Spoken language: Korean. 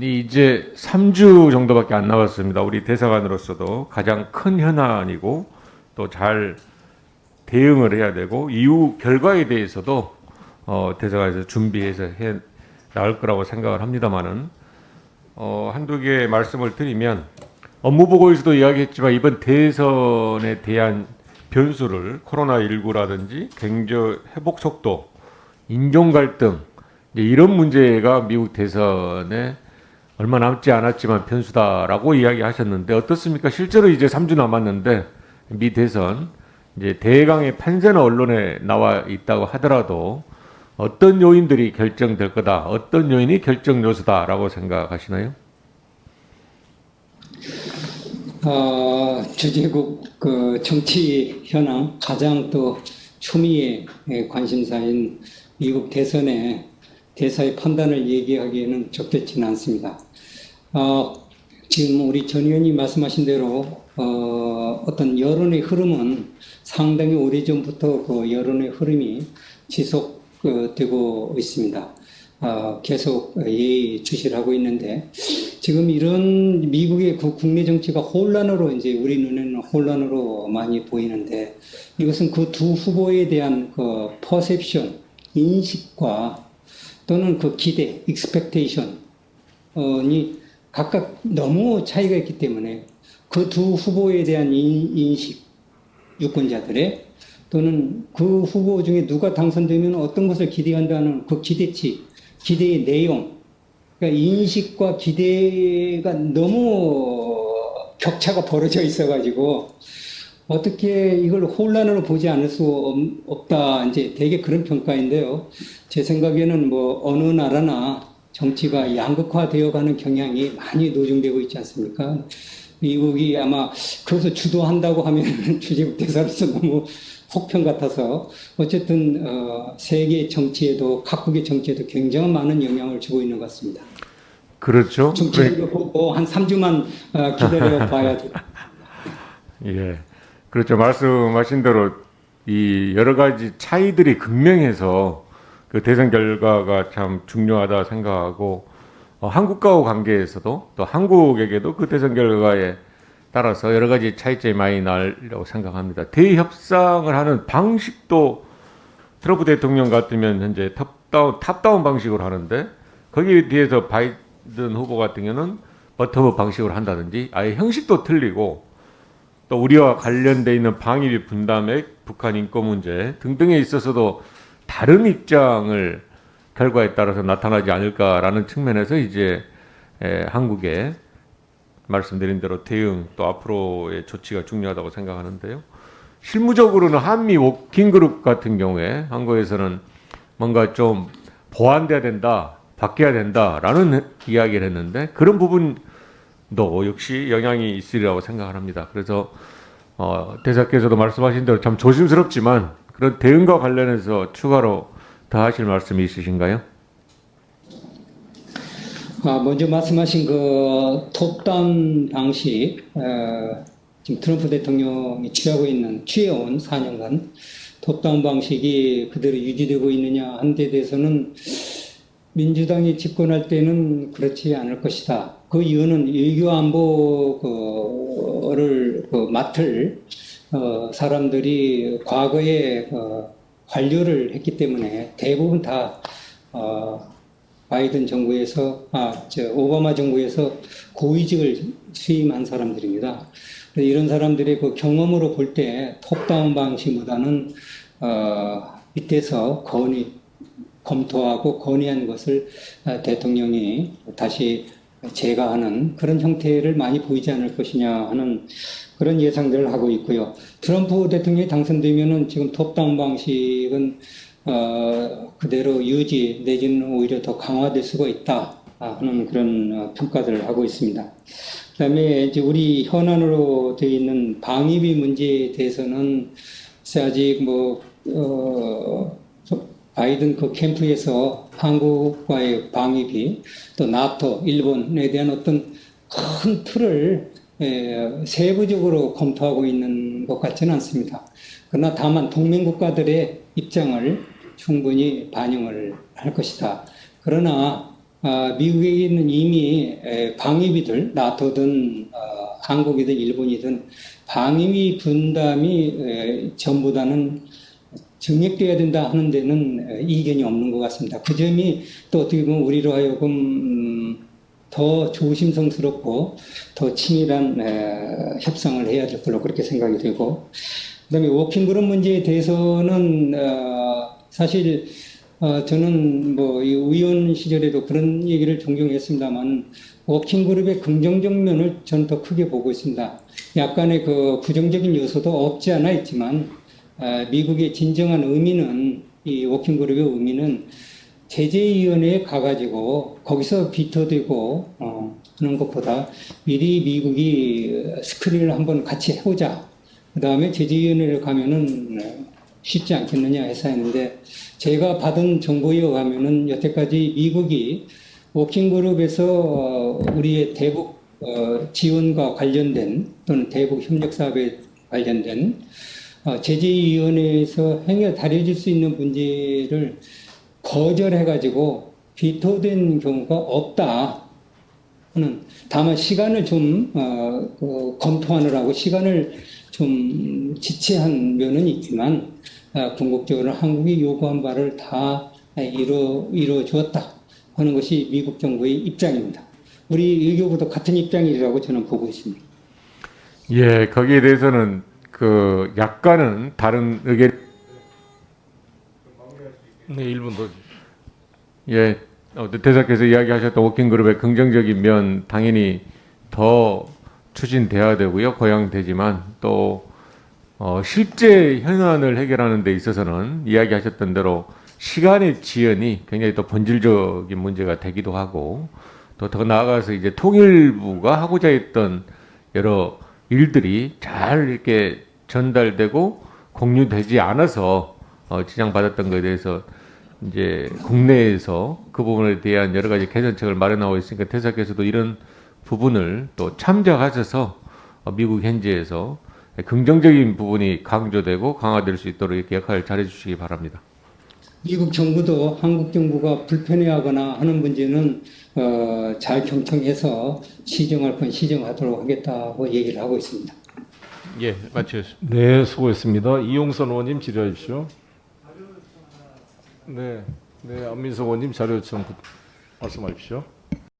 이제 3주 정도밖에 안 남았습니다. 우리 대사관으로서도 가장 큰 현안이고 또 잘 대응을 해야 되고 이후 결과에 대해서도 어, 대사관에서 준비해서 해 나올 거라고 생각을 합니다만은 어, 한두 개 말씀을 드리면 업무 보고에서도 이야기했지만 이번 대선에 대한 변수를 코로나19라든지 경제 회복 속도, 인종 갈등 이런 문제가 미국 대선에 얼마 남지 않았지만 변수다라고 이야기하셨는데 어떻습니까? 실제로 이제 3주 남았는데 미 대선 이제 대강의 판세는 언론에 나와 있다고 하더라도 어떤 요인들이 결정될 거다, 어떤 요인이 결정 요소다라고 생각하시나요? 어, 주제국 그 정치 현황 가장 또 초미의 예, 관심사인 미국 대선에 대사의 판단을 얘기하기에는 적절치는 않습니다. 어, 지금 우리 전 의원이 말씀하신 대로 어, 어떤 여론의 흐름은 상당히 오래전부터 그 여론의 흐름이 지속되고 있습니다. 어, 계속 예의 주시를 하고 있는데 지금 이런 미국의 그 국내 정치가 혼란으로 이제 우리 눈에는 혼란으로 많이 보이는데 이것은 그 두 후보에 대한 그 퍼셉션 인식과 또는 그 기대 expectation이 각각 너무 차이가 있기 때문에 그 두 후보에 대한 인- 인식 유권자들의 또는 그 후보 중에 누가 당선되면 어떤 것을 기대한다는 그 기대치, 기대의 내용, 그러니까 인식과 기대가 너무 격차가 벌어져 있어가지고 어떻게 이걸 혼란으로 보지 않을 수 없- 없다 이제 되게 그런 평가인데요. 제 생각에는 뭐 어느 나라나 정치가 양극화되어 가는 경향이 많이 노중되고 있지 않습니까? 미국이 아마 그것을 주도한다고 하면 주재국 대사로서 너무 혹평 같아서 어쨌든 어, 세계 정치에도 각국의 정치에도 굉장히 많은 영향을 주고 있는 것 같습니다. 그렇죠. 정치를 보고 한 3주만 어, 기다려 봐야 돼. 예, 그렇죠. 말씀하신 대로 이 여러 가지 차이들이 극명해서 그 대선 결과가 참 중요하다 생각하고 어, 한국과의 관계에서도 또 한국에게도 그 대선 결과에 따라서 여러 가지 차이점이 많이 나리라고 생각합니다. 대협상을 하는 방식도 트럼프 대통령 같으면 현재 탑다운 탑다운 방식으로 하는데 거기에 비해서 바이든 후보 같은 경우는 버텀업 방식으로 한다든지 아예 형식도 틀리고 또 우리와 관련돼 있는 방위비 분담액, 북한 인권 문제 등등에 있어서도 다른 입장을 결과에 따라서 나타나지 않을까라는 측면에서 이제 에, 한국의 말씀드린 대로 대응 또 앞으로의 조치가 중요하다고 생각하는데요. 실무적으로는 한미 워킹 그룹 같은 경우에 한국에서는 뭔가 좀 보완돼야 된다, 바뀌어야 된다라는 이야기를 했는데 그런 부분 도 역시 영향이 있으리라고 생각을 합니다. 그래서 어, 대사께서도 말씀하신 대로 참 조심스럽지만 그런 대응과 관련해서 추가로 더 하실 말씀이 있으신가요? 아, 먼저 말씀하신 그 톱다운 방식, 어, 지금 트럼프 대통령이 취하고 있는, 취해온 4년간 톱다운 방식이 그대로 유지되고 있느냐 한 데 대해서는 민주당이 집권할 때는 그렇지 않을 것이다. 그 이유는 외교안보를 그 맡을 어, 사람들이 과거에 어, 관료를 했기 때문에 대부분 다 어, 바이든 정부에서 아, 저 오바마 정부에서 고위직을 수임한 사람들입니다. 이런 사람들의 그 경험으로 볼 때 톱다운 방식보다는 어, 밑에서 건의 검토하고 건의한 것을 아, 대통령이 다시 제거하는 그런 형태를 많이 보이지 않을 것이냐 하는 그런 예상들을 하고 있고요. 트럼프 대통령이 당선되면은 지금 톱다운 방식은 어, 그대로 유지 내지는 오히려 더 강화될 수가 있다 하는 그런 어, 평가들을 하고 있습니다. 그다음에 이제 우리 현안으로 되어 있는 방위비 문제에 대해서는 아직 뭐 어, 저 바이든 그 캠프에서 한국과의 방위비 또 나토, 일본에 대한 어떤 큰 틀을 에, 세부적으로 검토하고 있는 것 같지는 않습니다. 그러나 다만 동맹 국가들의 입장을 충분히 반영을 할 것이다. 그러나 아, 미국에 있는 이미 에, 방위비들 나토든 어, 한국이든 일본이든 방위비 분담이 에, 전보다는 증액돼야 된다 하는 데는 에, 이견이 없는 것 같습니다. 그 점이 또 어떻게 보면 우리로 하여금 음, 더 조심성스럽고 더 치밀한 에, 협상을 해야 될 걸로 그렇게 생각이 되고 그다음에 워킹 그룹 문제에 대해서는 어, 사실 어, 저는 뭐이 의원 시절에도 그런 얘기를 종종 했습니다만 워킹 그룹의 긍정적 면을 저는 더 크게 보고 있습니다. 약간의 그 부정적인 요소도 없지 않아 있지만 어, 미국의 진정한 의미는 이 워킹그룹의 의미는 제재위원회에 가가지고 거기서 비토되고 어, 하는 것보다 미리 미국이 스크린을 한번 같이 해보자. 그 다음에 제재위원회를 가면은 어, 쉽지 않겠느냐 해서 했는데 제가 받은 정보에 의하면은 여태까지 미국이 워킹그룹에서 어, 우리의 대북 어, 지원과 관련된 또는 대북 협력 사업에 관련된 어, 제재위원회에서 행여 다뤄질 수 있는 문제를 거절해가지고 비토된 경우가 없다. 는 다만 시간을 좀 어, 그 검토하느라고 시간을 좀 지체한 면은 있지만 어, 궁극적으로 한국이 요구한 바를 다 이루 이루어 주었다 하는 것이 미국 정부의 입장입니다. 우리 외교부도 같은 입장이라고 저는 보고 있습니다. 예, 거기에 대해서는 그 약간은 다른 의견. 네, 1분 더. 예, 어, 대사께서 이야기하셨던 워킹그룹의 긍정적인 면 당연히 더 추진돼야 되고요, 고양되지만 또 어, 실제 현안을 해결하는 데 있어서는 이야기하셨던 대로 시간의 지연이 굉장히 또 본질적인 문제가 되기도 하고 또 더 나아가서 이제 통일부가 하고자 했던 여러 일들이 잘 이렇게 전달되고 공유되지 않아서 어, 지장받았던 것에 대해서 이제 국내에서 그 부분에 대한 여러 가지 개선책을 마련하고 있으니까 대사께서도 이런 부분을 또 참작하셔서 어, 미국 현지에서 긍정적인 부분이 강조되고 강화될 수 있도록 이렇게 역할을 잘해 주시기 바랍니다. 미국 정부도 한국 정부가 불편해하거나 하는 문제는 어, 잘 경청해서 시정할 건 시정하도록 하겠다고 얘기를 하고 있습니다. 예, 마치겠습니다. 네, 수고했습니다. 이용선 의원님 질의하십시오. 네, 네, 안민석 의원님 자료 요청 부- 말씀하십시오.